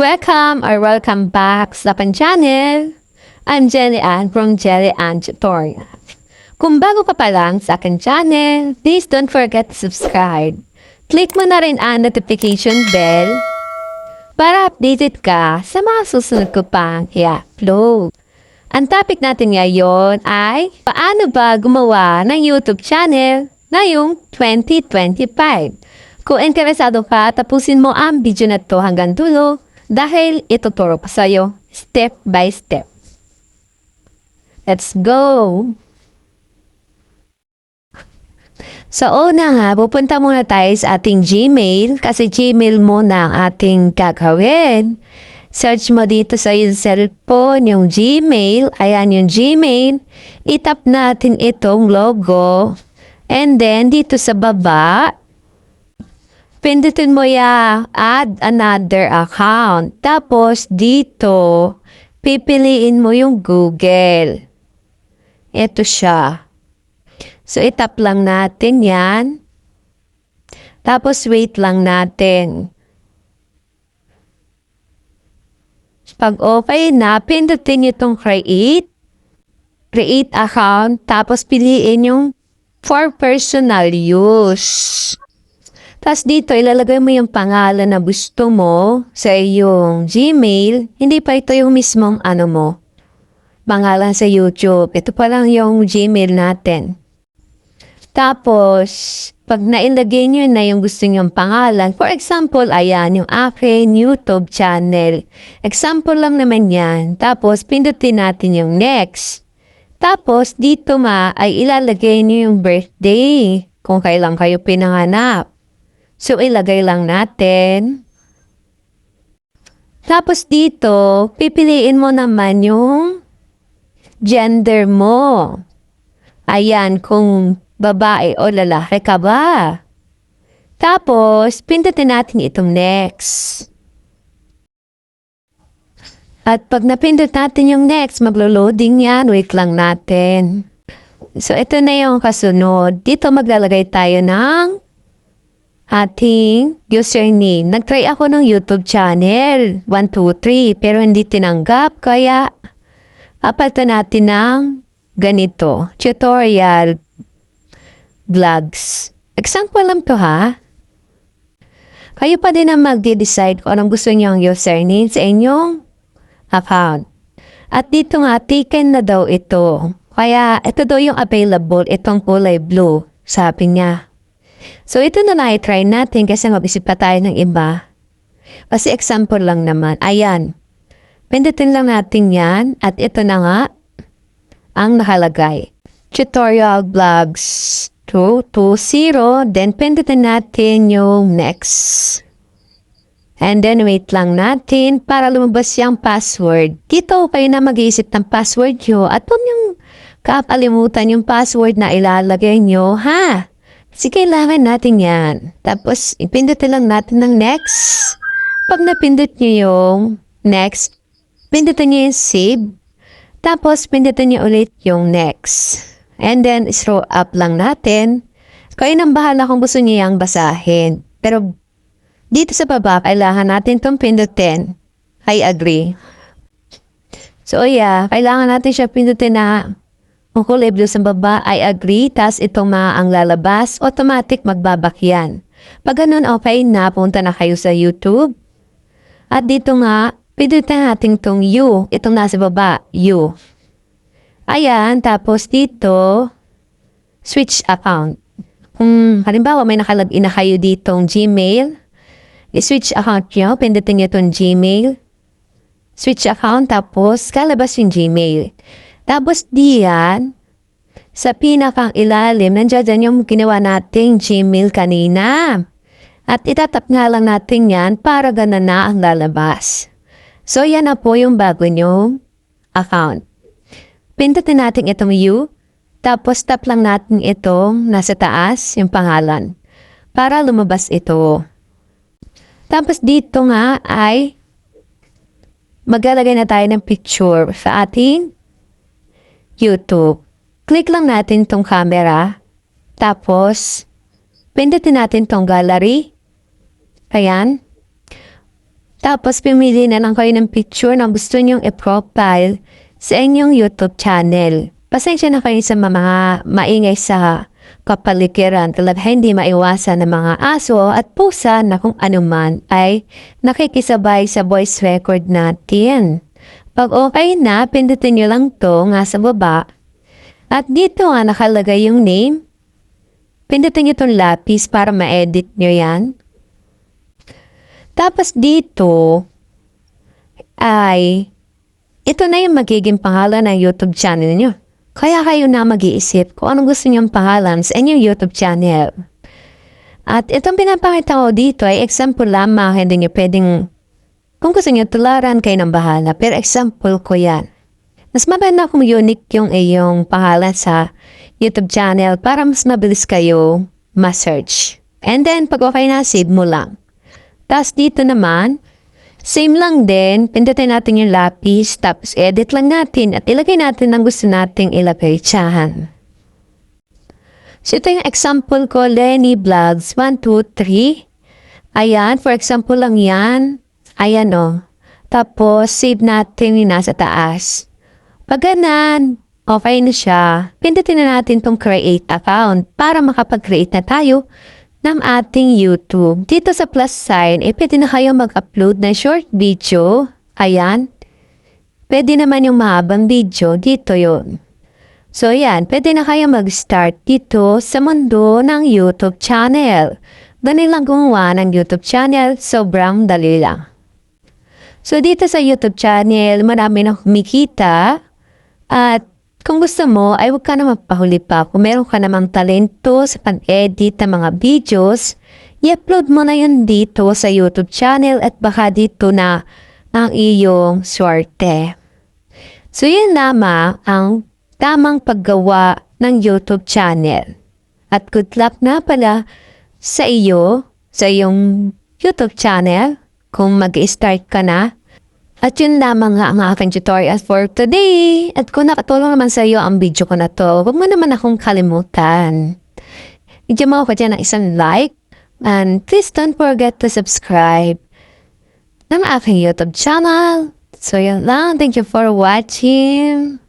Welcome or welcome back sa akin channel. I'm Jelly Ann from Jelly Ann Tutorial. Kung bago ka pa lang sa akin channel, please don't forget to subscribe. Click mo na rin ang notification bell para updated ka sa mga susunod ko pang i-upload. Ang topic natin ngayon ay paano ba gumawa ng YouTube channel ngayong 2025. Kung interesado ka, tapusin mo ang video na to hanggang dulo dahil ituturo pa sa'yo step by step. Let's go! So, una nga, pupunta muna tayo sa ating Gmail kasi Gmail muna ang ating gagawin. Search mo dito sa yung cellphone, yung Gmail. Ayan yung Gmail. Itap natin itong logo. And then, dito sa baba, pindutin mo ya add another account. Tapos, dito, pipiliin mo yung Google. Ito siya. So, itap lang natin yan. Tapos, wait lang natin. Pag okay na, pindutin nyo itong create. Create account. Tapos, piliin yung for personal use. Tapos dito, ilalagay mo yung pangalan na gusto mo sa iyong Gmail. Hindi pa ito yung mismong ano mo. Pangalan sa YouTube. Ito pa lang yung Gmail natin. Tapos, pag nailagay nyo na yung gusto nyong pangalan, for example, ayan, yung akin YouTube channel. Example lang naman yan. Tapos, pindutin natin yung next. Tapos, dito ma, ay ilalagay nyo yung birthday kung kailan kayo pinanganak. So, ilagay lang natin. Tapos dito, pipiliin mo naman yung gender mo. Ayan, kung babae o lalaki ka ba. Tapos, pindutin natin itong next. At pag napindot natin yung next, maglo-loading yan. Wait lang natin. So, ito na yung kasunod. Dito maglalagay tayo ng ating username. Nag-try ako ng YouTube channel, 1, 2, 3, pero hindi tinanggap, kaya apalitan natin ng ganito, tutorial vlogs. Example lang to ha. Kayo pa din ang magde-decide kung anong gusto nyo ang username sa inyong account. At dito nga, taken na daw ito. Kaya ito daw yung available, itong kulay blue, sabi niya. So, ito na na-try natin kasi mag-isip pa tayo ng iba. Kasi example lang naman. Ayan. Pindutin lang natin yan. At ito na nga ang nakalagay. Tutorial vlogs 220. Then, pindutin natin yung next. And then, wait lang natin para lumabas yung password. Dito kayo na mag-iisip ng password nyo at huwag niyong kakalimutan yung password na ilalagay nyo, ha? Kasi kailangan natin yan. Tapos, ipindutin lang natin ng next. Pag napindot nyo yung next, pindutin nyo yung save. Tapos, pindutin nyo ulit yung next. And then, scroll up lang natin. Kayo nang bahala kung gusto nyo yung basahin. Pero, dito sa baba, kailangan natin itong pindutin. I agree. So, yeah, kailangan natin siya pindutin na kulay blue sa baba, I agree. Tapos itong mga ang lalabas, automatic magbabakyan. Pag ganun, okay na, punta na kayo sa YouTube. At dito nga, pindutin natin itong U. Itong nasa baba, U. Ayan, tapos dito, switch account. Kung halimbawa may nakalagin na kayo ditong Gmail, i-switch account nyo, pindutin nyo itong Gmail. Switch account, tapos kalabas yung Gmail. Tapos diyan, sa pinakang ilalim, nandiyan yung ginawa nating Gmail kanina. At itatap nga lang natin yan para gana na ang lalabas. So yan na po yung bago nyong account. Pindutin natin itong U, tapos tap lang natin itong nasa taas, yung pangalan, para lumabas ito. Tapos dito nga ay maglalagay na tayo ng picture sa ating YouTube. Click lang natin tong camera. Tapos, pindutin natin tong gallery. Ayan. Tapos pumili na lang kayo ng picture na gusto nyong i-profile sa inyong YouTube channel. Pasensya na kayo sa mga maingay sa kapaligiran talaga hindi maiwasan ng mga aso at pusa na kung anuman ay nakikisabay sa voice record natin. Pag okay na, pindutin nyo lang to nga sa baba. At dito nga nakalagay yung name. Pindutin nyo tong lapis para ma-edit nyo yan. Tapos dito ay ito na yung magiging pangalan ng YouTube channel nyo. Kaya kayo na mag-iisip kung anong gusto niyong pangalan sa inyong YouTube channel. At itong pinapakita ko dito ay example lamang, hindi niyo pwedeng, kung gusto niyo tularan kayo ng bahala, pero example ko yan. Mas maganda kung unique yung iyong pangalan sa YouTube channel para mas mabilis kayo ma-search. And then, pag okay na, save mo lang. Tapos dito naman, same lang din, pindutin natin yung lapis, tapos edit lang natin at ilagay natin ang gusto nating ilagay dyan. So ito yung example ko, Lenny Vlogs 1, 2, 3. Ayan, for example lang yan. Ayan o. Tapos, save natin yung nasa taas. Pag ganan, okay na siya, pindutin na natin tong create account para makapag-create na tayo ng ating YouTube. Dito sa plus sign, eh, pwede na kayo mag-upload ng short video. Ayan. Pwede naman yung mahabang video. Dito yon. So, yan. Pwede na kayo mag-start dito sa mundo ng YouTube channel. Dali lang gumawa ng YouTube channel. Sobrang dali lang. So, dito sa YouTube channel, marami na kumikita. At kung gusto mo, ay huwag ka na magpahuli pa. Kung meron ka namang talento sa pag-edit ng mga videos, i-upload mo na yun dito sa YouTube channel at baka dito na ang iyong swerte. So yun lamang ang tamang paggawa ng YouTube channel. At good luck na pala sa iyo, sa iyong YouTube channel, kung mag-start ka na. At yun lamang nga ang aking tutorial for today. At kung nakatulong naman sa iyo ang video ko na to, huwag mo naman akong kalimutan. Bigyan mo ako dyan ng isang like. And please don't forget to subscribe ng aking YouTube channel. So yun lang. Thank you for watching.